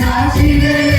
സാക്ഷികൾ